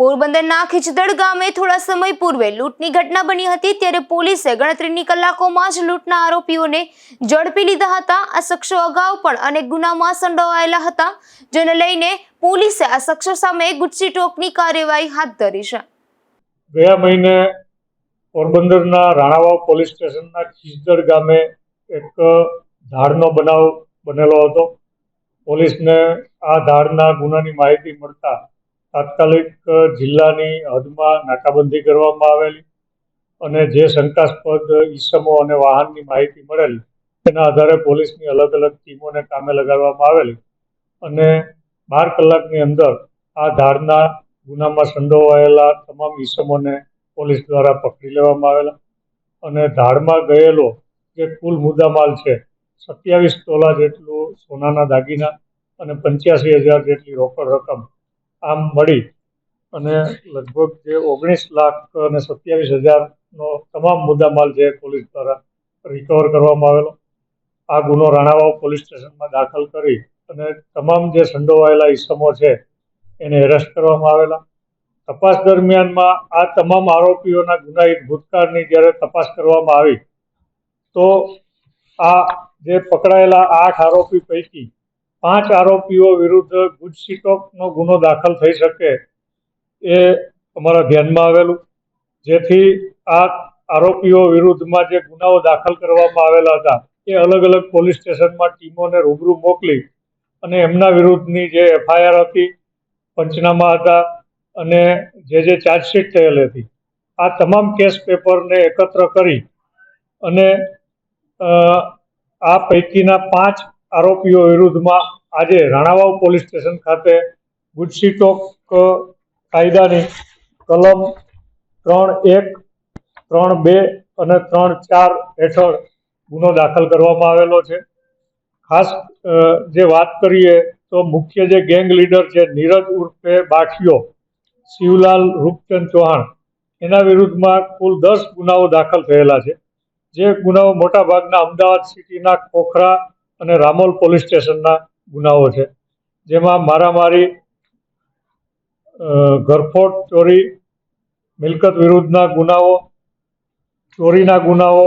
પોરબંદરના ખીચદડ ગામે થોડા સમય પૂર્વે લૂંટની ઘટના બની હતી, ત્યારે પોલીસે ગણતરીની કલાકોમાં જ લૂંટના આરોપીઓને ઝડપી લીધા હતા. આ શખ્સો અગાઉ પણ અનેક ગુનામાં સંડોવાયેલા હતા, જેને લઈને પોલીસે આ શખ્સો સામે ગુજસી ટોકની કાર્યવાહી હાથ ધરી છે. ગયા મહિને પોરબંદરના રાણાવાવ પોલીસ સ્ટેશનના ખીચદડ ગામે એક ધાડનો બનાવ બનેલો હતો. પોલીસને આ ધાડના ગુનાની માહિતી મળતા તાત્કાલિક જિલ્લાની હદમાં નાકાબંધી કરવામાં આવેલી અને જે શંકાસ્પદ ઈસમો અને વાહનની માહિતી મળેલી, તેના આધારે પોલીસની અલગ અલગ ટીમોને કામે લગાડવામાં આવેલી અને બાર કલાકની અંદર આ ધારના ગુનામાં સંડોવાયેલા તમામ ઈસમોને પોલીસ દ્વારા પકડી લેવામાં આવેલા અને ધાડમાં ગયેલો જે કુલ મુદ્દામાલ છે, સત્યાવીસ તોલા જેટલું સોનાના દાગીના અને પંચ્યાસી હજાર જેટલી રોકડ રકમ આમ મળી અને લગભગ જે ઓગણીસ લાખ અને સત્યાવીસ હજારનો તમામ મુદ્દામાલ છે પોલીસ દ્વારા રિકવર કરવામાં આવેલો, આ ગુનો રાણાવાવ પોલીસ સ્ટેશનમાં દાખલ કરી અને તમામ જે સંડોવાયેલા ઈસમો છે એને એરેસ્ટ કરવામાં આવેલા. તપાસ દરમિયાનમાં આ તમામ આરોપીઓના ગુનાહિત ભૂતકાળની જ્યારે તપાસ કરવામાં આવી, તો આ જે પકડાયેલા આઠ આરોપી પૈકી પાંચ આરોપીઓ વિરુદ્ધ ગુજસીટોકનો ગુનો દાખલ થઈ શકે એ અમારા ધ્યાનમાં આવેલું. જેથી આ આરોપીઓ વિરુદ્ધમાં જે ગુનાઓ દાખલ કરવામાં આવેલા હતા, એ અલગ અલગ પોલીસ સ્ટેશનમાં ટીમોને રૂબરૂ મોકલી અને એમના વિરુદ્ધની જે એફઆઈઆર હતી, પંચનામા હતા અને જે જે ચાર્જશીટ થયેલ હતી, આ તમામ કેસ પેપરને એકત્ર કરી અને આ પૈકીના પાંચ આરોપીઓ વિરુદ્ધમાં આજે રાણાવાવ પોલીસ સ્ટેશન ખાતે ગુજસીટોક કાયદાની કલમ ત્રણ એક, ત્રણ બે અને ત્રણ ચાર હેઠળ ગુનો દાખલ કરવામાં આવેલો છે. ખાસ જે વાત કરીએ તો મુખ્ય જે ગેંગ લીડર છે નીરજ ઉર્ફે બાઠિયો, શિવલાલ રૂપચંદ ચૌહાણ, એના વિરુદ્ધમાં કુલ દસ ગુનાઓ દાખલ થયેલા છે. જે ગુનાઓ મોટાભાગના અમદાવાદ સિટીના ખોખરા અને રામોલ પોલીસ સ્ટેશનના ગુનાઓ છે. જેમાં મારામારી ઘરફોડ ચોરી, મિલકત વિરુદ્ધના ગુનાઓ, ચોરીના ગુનાઓ,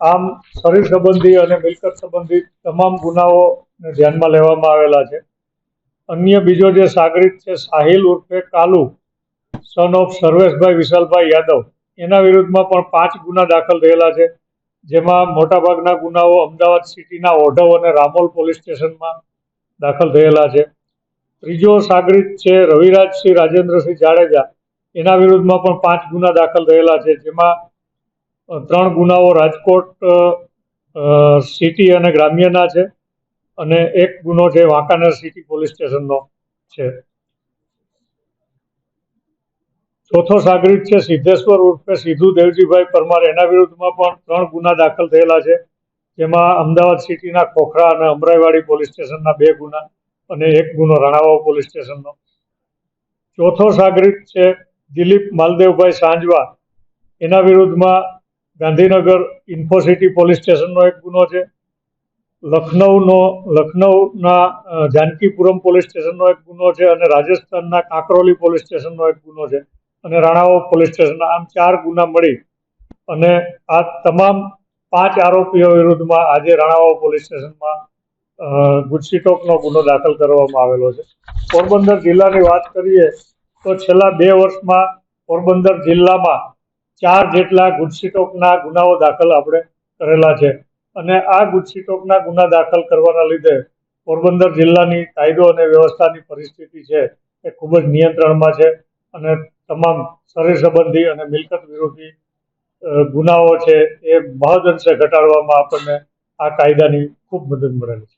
આમ શરીર સંબંધી અને મિલકત સંબંધિત તમામ ગુનાઓને ધ્યાનમાં લેવામાં આવેલા છે. અન્ય બીજો જે સાગરિત છે, સાહિલ ઉર્ફે કાલુ સન ઓફ સર્વેશભાઈ વિશાલભાઈ યાદવ, એના વિરુદ્ધમાં પણ પાંચ ગુના દાખલ થયેલા છે. જેમાં મોટાભાગના ગુનાઓ અમદાવાદ સિટીના ઓઢવ અને રામોલ પોલીસ સ્ટેશનમાં દાખલ થયેલા છે. ત્રીજો સાગરીત છે રવિરાજસિંહ રાજેન્દ્રસિંહ જાડેજા. એના વિરુદ્ધમાં પણ પાંચ ગુના દાખલ થયેલા છે, જેમાં ત્રણ ગુનાઓ રાજકોટ સિટી અને ગ્રામ્યના છે અને એક ગુનો છે વાંકાનેર સિટી પોલીસ સ્ટેશનનો છે. ચોથો સાગરીત છે, સિદ્ધેશ્વર ઉર્ફે સિદ્ધુ દેવજીભાઈ પરમાર. એના વિરુદ્ધમાં પણ ત્રણ ગુના દાખલ થયેલા છે. જેમાં અમદાવાદ સિટીના ખોખરા અને અમરાઈવાડી પોલીસ સ્ટેશનના બે ગુના અને એક ગુનો રાણાવાવ પોલીસ સ્ટેશનનો. ચોથો સાગરીત છે, દિલીપ માલદેવભાઈ સાંજવા. એના વિરુદ્ધમાં ગાંધીનગર ઇન્ફોસિટી પોલીસ સ્ટેશનનો એક ગુનો છે. લખનૌનો, લખનૌના જાનકીપુરમ પોલીસ સ્ટેશનનો એક ગુનો છે અને રાજસ્થાનના કાંકરોલી પોલીસ સ્ટેશનનો એક ગુનો છે. અને રાણાઓ પોલીસ સ્ટેશનના આમ ચાર ગુના મળી અને આ તમામ પાંચ આરોપીઓ વિરુદ્ધમાં આજે રાણાવાવ પોલીસ સ્ટેશનમાં ગુજસીટોકનો ગુનો દાખલ કરવામાં આવેલો છે. પોરબંદર જિલ્લાની વાત કરીએ તો છેલ્લા બે વર્ષમાં પોરબંદર જિલ્લામાં ચાર જેટલા ગુજસીટોકના ગુનાઓ દાખલ આપણે કરેલા છે. અને આ ગુજસીટોકના ગુના દાખલ કરવાના લીધે પોરબંદર જિલ્લાની કાયદો અને વ્યવસ્થાની પરિસ્થિતિ છે એ ખૂબ જ નિયંત્રણમાં છે અને તમામ શરીર સંબંધી અને મિલકત વિરોધી ગુનાઓ છે એ મહદઅંશે ઘટાડવામાં આપણને આ કાયદાની ખૂબ મદદ મળેલી છે.